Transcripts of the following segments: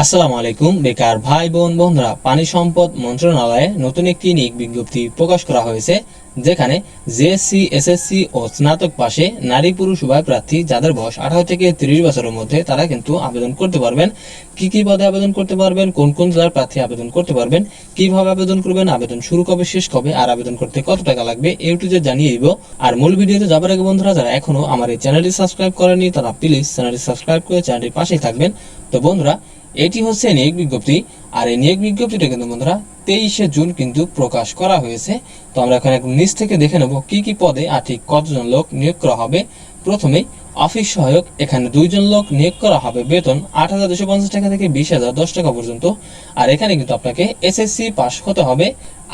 আসসালামু আলাইকুম, বেকার ভাই বোন বন্ধুরা। পানি সম্পদ মন্ত্রণালয়ে নতুন একটি নিয়োগ বিজ্ঞপ্তি প্রকাশ করা হয়েছে, যেখানে জেএসসি, এসএসসি ও স্নাতক পাশে নারী পুরুষ উভয় প্রার্থী যাদের বয়স আঠারো থেকে তিরিশ বছরের মধ্যে, তারা কিন্তু আবেদন করতে পারবেন। কি কি পদে আবেদন করতে পারবেন, কোন কোন জেলার প্রার্থী আবেদন করতে পারবেন, কীভাবে আবেদন করবেন, আবেদন শুরু কবে, শেষ কবে, আর আবেদন করতে কত টাকা লাগবে ইউটিউবে জানিয়ে দিব। আর মূল ভিডিওতে যাবার আগে বন্ধুরা, যারা এখনও আমার এই চ্যানেলটি সাবস্ক্রাইব করেনি তারা প্লিজ চ্যানেলটি সাবস্ক্রাইব করে চ্যানেলটির পাশেই থাকবেন। তো বন্ধুরা এটি হচ্ছে নিয়োগ বিজ্ঞপ্তি, আর এই নিয়োগ বিজ্ঞপ্তিটা কিন্তু বন্ধুরা তেইশে জুন কিন্তু প্রকাশ করা হয়েছে। তো আমরা এখানে নিচ থেকে দেখে নেব কি কি পদে আর ঠিক কতজন লোক নিয়োগ করা হবে। প্রথমে অফিস সহায়ক, এখানে দুইজন লোক নিয়োগ করা হবে বেতন আট হাজার দুশো পঞ্চাশ টাকা থেকে বিশ হাজার দশ টাকা পর্যন্ত। আর এখানে কিন্তু আপনাকে এসএসসি পাস হতে হবে।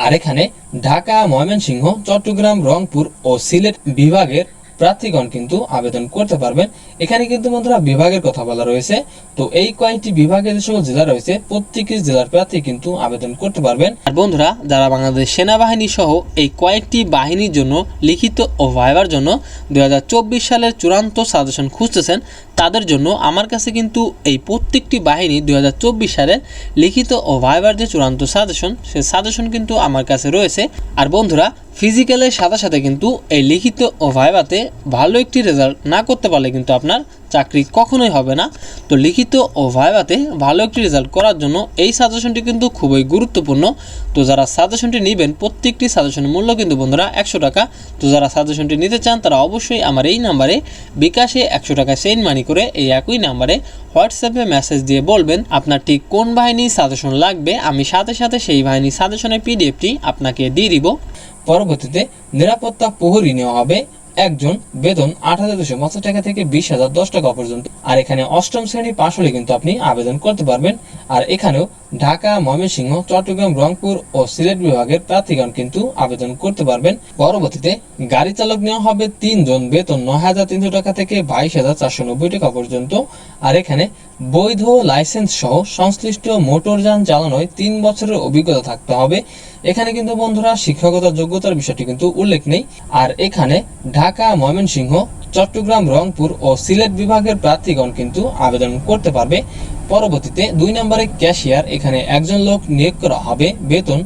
আর এখানে ঢাকা, ময়মনসিংহ, চট্টগ্রাম, রংপুর ও সিলেট বিভাগের প্রার্থীগণ কিন্তু আবেদন করতে পারবেন। এখানে কিন্তু বন্ধুরা বিভাগের কথা বলা রয়েছে। তো এই কয়েকটি বিভাগের যে সকল জেলা রয়েছে, প্রত্যেকটি জেলার প্রার্থী কিন্তু আবেদন করতে পারবেন। আর বন্ধুরা, যারা বাংলাদেশ সেনাবাহিনী সহ এই কয়েকটি বাহিনীর জন্য লিখিত ও ভাইবার জন্য দু হাজার চব্বিশ সালের চূড়ান্ত সাজেশন খুঁজতেছেন, তাদের জন্য আমার কাছে কিন্তু এই প্রত্যেকটি বাহিনী দুই হাজার চব্বিশ সালের লিখিত ও ভাইবার যে চূড়ান্ত সাজেশন, সে সাজেশন কিন্তু আমার কাছে রয়েছে। আর বন্ধুরা ফিজিক্যালের সাথে সাথে কিন্তু এই লিখিত ও ভাইবাতে ভালো একটি রেজাল্ট না করতে পারলে কিন্তু আপনার চাকরি কখনোই হবে না। তো লিখিত ও ভাইবাতে ভালো একটি রেজাল্ট করার জন্য এই সাজেশনটি কিন্তু খুবই গুরুত্বপূর্ণ। তো যারা সাজেশনটি নেবেন, প্রত্যেকটি সাজেশনের মূল্য কিন্তু বন্ধুরা একশো টাকা। তো যারা সাজেশনটি নিতে চান, তারা অবশ্যই আমার এই নাম্বারে বিকাশে একশো টাকা সেন্ড মানি করে এই একই নাম্বারে হোয়াটসঅ্যাপে মেসেজ দিয়ে বলবেন, আপনার ঠিক কোন বাহিনীর সাজেশন লাগবে? আমি সাথে সাথে সেই বাহিনীর সাজেশনের পিডিএফটি আপনাকে দিয়ে দিব। পরবর্তীতে নিরাপত্তা প্রহরী নেওয়া হবে একজন বেতন আট হাজার দুশো পঞ্চাশ টাকা থেকে বিশ হাজার দশ টাকা পর্যন্ত। আর এখানে অষ্টম শ্রেণি পাশ হলে কিন্তু আপনি আবেদন করতে পারবেন আর এখানেও ঢাকা, ময়মনসিংহ, চট্টগ্রাম, রংপুর ও সিলেট বিভাগের প্রার্থীগণ কিন্তু আবেদন করতে পারবেন। পরবর্তীতে গাড়ি চালক নেওয়া হবে তিনজন বেতন নয় হাজার তিনশো টাকা থেকে বাইশ হাজার চারশো নব্বই টাকা পর্যন্ত। আর এখানে বৈধ লাইসেন্স সহ সংশ্লিষ্ট মোটরযান চালানোয় তিন বছরের অভিজ্ঞতা থাকতে হবে। এখানে কিন্তু বন্ধুরা শিক্ষকতার যোগ্যতার বিষয়টি কিন্তু উল্লেখ নেই। আর এখানে ঢাকা, ময়মনসিংহ চট্টগ্রাম, রংপুর ও সিলেট বিভাগের প্রার্থীগণ কিন্তু আবেদন করতে পারবে। পরবর্তীতে দুই নম্বরে ক্যাশিয়ার, এখানে একজন লোক নিয়োগ করা হবে। বেতন,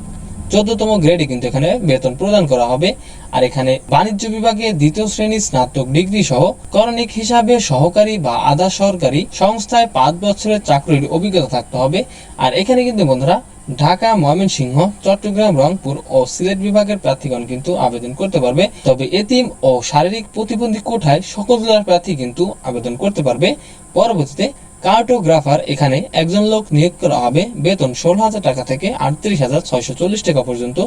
চোদ্দতম গ্রেডে কিন্তু এখানে বেতন প্রদান করা হবে। আর এখানে বাণিজ্য বিভাগে দ্বিতীয় শ্রেণি স্নাতক ডিগ্রি সহ করণিক হিসাবে সহকারী বা আধা সরকারি সংস্থায় পাঁচ বছরের চাকরির অভিজ্ঞতা থাকতে হবে। আর এখানে কিন্তু বন্ধুরা ঢাকা, ময়মনসিংহ, চট্টগ্রাম, রংপুর ও সিলেট বিভাগের প্রার্থীগণ কিন্তু আবেদন করতে পারবে। তবে এতিম ও শারীরিক প্রতিবন্ধী কোঠায় সকল জেলার প্রার্থী কিন্তু আবেদন করতে পারবে। পরবর্তীতে কার্টোগ্রাফার এখানে একজন লোক নিয়োগ করা হবে। বেতন ষোলো হাজার টাকা থেকে আটত্রিশ হাজার ছয়শো চল্লিশ টাকা পর্যন্ত।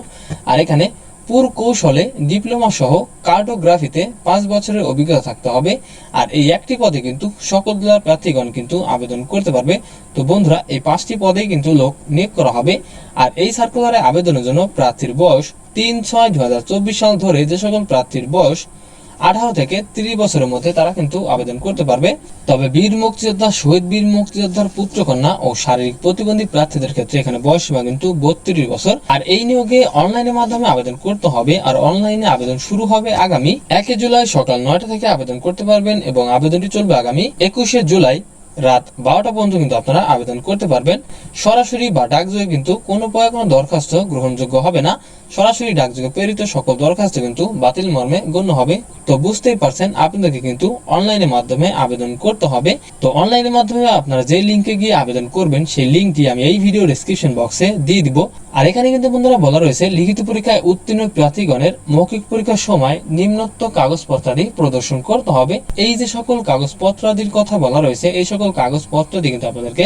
আর এখানে পুর কৌশলে ডিপ্লোমা সহ কার্টোগ্রাফিতে পাঁচ বছরের অভিজ্ঞতা থাকতে হবে। আর এই একটি পদে কিন্তু সকল জেলার প্রার্থীগণ কিন্তু আবেদন করতে পারবে। তো বন্ধুরা, এই পাঁচটি পদেই কিন্তু লোক নিয়োগ করা হবে। আর এই সার্কুলারে আবেদনের জন্য প্রার্থীর বয়স তিন ছয় দু সাল ধরে যে সকল প্রার্থীর বয়স আঠারো থেকে তিরিশ বছরের মধ্যে তারা কিন্তু আবেদন করতে পারবে। তবে বীর মুক্তিযোদ্ধা, শহীদ বীর মুক্তিযোদ্ধার পুত্র কন্যা ও শারীরিক প্রতিবন্ধী প্রার্থীদের ক্ষেত্রে এখানে বয়স সীমা কিন্তু বত্রিশ বছর। আর এই নিয়োগে অনলাইনের মাধ্যমে আবেদন করতে হবে আর অনলাইনে আবেদন শুরু হবে আগামী একই জুলাই সকাল নয়টা থেকে আবেদন করতে পারবেন এবং আবেদনটি চলবে আগামী একুশে জুলাই রাত বারোটা পর্যন্ত কিন্তু আপনারা আবেদন করতে পারবেন। সরাসরি বা ডাকযোগে কিন্তু কোনো প্রকার কোনো দরখাস্ত গ্রহণযোগ্য হবে না। সরাসরি ডাকযোগে প্রেরিত সকল দরখাস্ত কিন্তু বাতিল মর্মে গণ্য হবে। তো বুঝতেই পারছেন, আপনাদেরকে কিন্তু অনলাইনের মাধ্যমে আবেদন করতে হবে। তো অনলাইনের মাধ্যমে আপনারা যে লিঙ্কে গিয়ে আবেদন করবেন, সেই লিঙ্কটি আমি এই ভিডিও ডেসক্রিপশন বক্সে দিয়ে দিব। আর এখানে কিন্তু বন্ধুরা বলা রয়েছে, লিখিত পরীক্ষায় উত্তীর্ণ প্রার্থীগণের মৌখিক পরীক্ষার সময় নিম্নোক্ত কাগজপত্রাদি প্রদর্শন করতে হবে। এই যে সকল কাগজপত্রাদির কথা বলা রয়েছে, এই সকল কাগজপত্রাদি কিন্তু আপনাদেরকে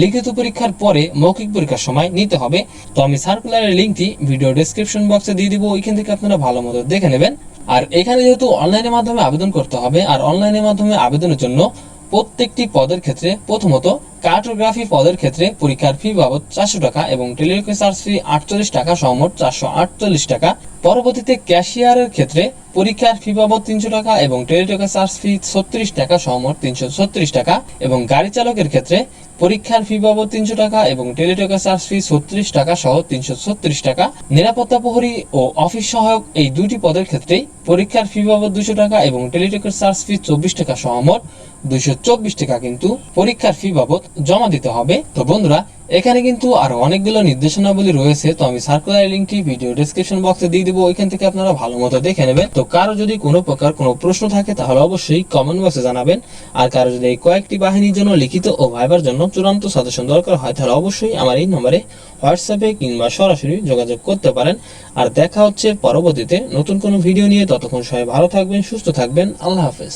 লিখিত পরীক্ষার পরে মৌখিক পরীক্ষার সময় নিতে হবে। তো আমি সার্কুলারের লিঙ্কটি ভিডিও ডেসক্রিপশন বক্সে দিয়ে দিব। ওইখান থেকে আপনারা ভালো মতো দেখে নেবেন। আর এখানে যেহেতু অনলাইনের মাধ্যমে আবেদন করতে হবে, আর অনলাইনের মাধ্যমে আবেদনের জন্য প্রত্যেকটি পদের ক্ষেত্রে, প্রথমত কার্টোগ্রাফি পদের ক্ষেত্রে পরীক্ষার ফি বাবদ চারশো টাকা এবং টেলিরিকোয়েস্ট চার্জ ফি আটচল্লিশ টাকা সহমোট চারশো আটচল্লিশ টাকা। পরবর্তীতে ক্যাশিয়ারের ক্ষেত্রে পরীক্ষার ফি বাবদ তিনশো টাকা এবং টেলিটকা চার্জ ফি ছত্রিশ টাকা, সহমত তিনশো ছত্রিশ টাকা এবং গাড়ি চালকের ক্ষেত্রে পরীক্ষার ফি বাবদ তিনশো টাকা এবং টেলিটকা চার্জ ফি ছত্রিশ টাকা সহ তিনশো ছত্রিশ টাকা। নিরাপত্তা প্রহরী ও অফিস সহায়ক এই দুটি পদের ক্ষেত্রেই পরীক্ষার ফি বাবদ দুশো টাকা এবং টেলিটকের চার্জ ফি চব্বিশ টাকা, সহমত দুইশো চব্বিশ টাকা কিন্তু পরীক্ষার ফি বাবদ জমা দিতে হবে। তো বন্ধুরা এখানে কিন্তু আরও অনেকগুলো নির্দেশনাবলী রয়েছে, তো আমি সার্কুলার লিঙ্কটি ভিডিও ডেসক্রিপশন বক্সে দিয়ে দিব। ওইখান থেকে আপনারা ভালো মতো দেখে নেবেন। তো কারও যদি কোনো প্রকার কোনো প্রশ্ন থাকে, তাহলে অবশ্যই কমেন্ট বক্সে জানাবেন। আর কারও যদি এই কয়েকটি বাহিনীর জন্য লিখিত ও ভাইবার জন্য চূড়ান্ত সাজেশন দরকার হয়, তাহলে অবশ্যই আমার এই নম্বরে হোয়াটসঅ্যাপে কিংবা সরাসরি যোগাযোগ করতে পারেন। আর দেখা হচ্ছে পরবর্তীতে নতুন কোনো ভিডিও নিয়ে। ততক্ষণ সবাই ভালো থাকবেন, সুস্থ থাকবেন। আল্লাহ হাফেজ।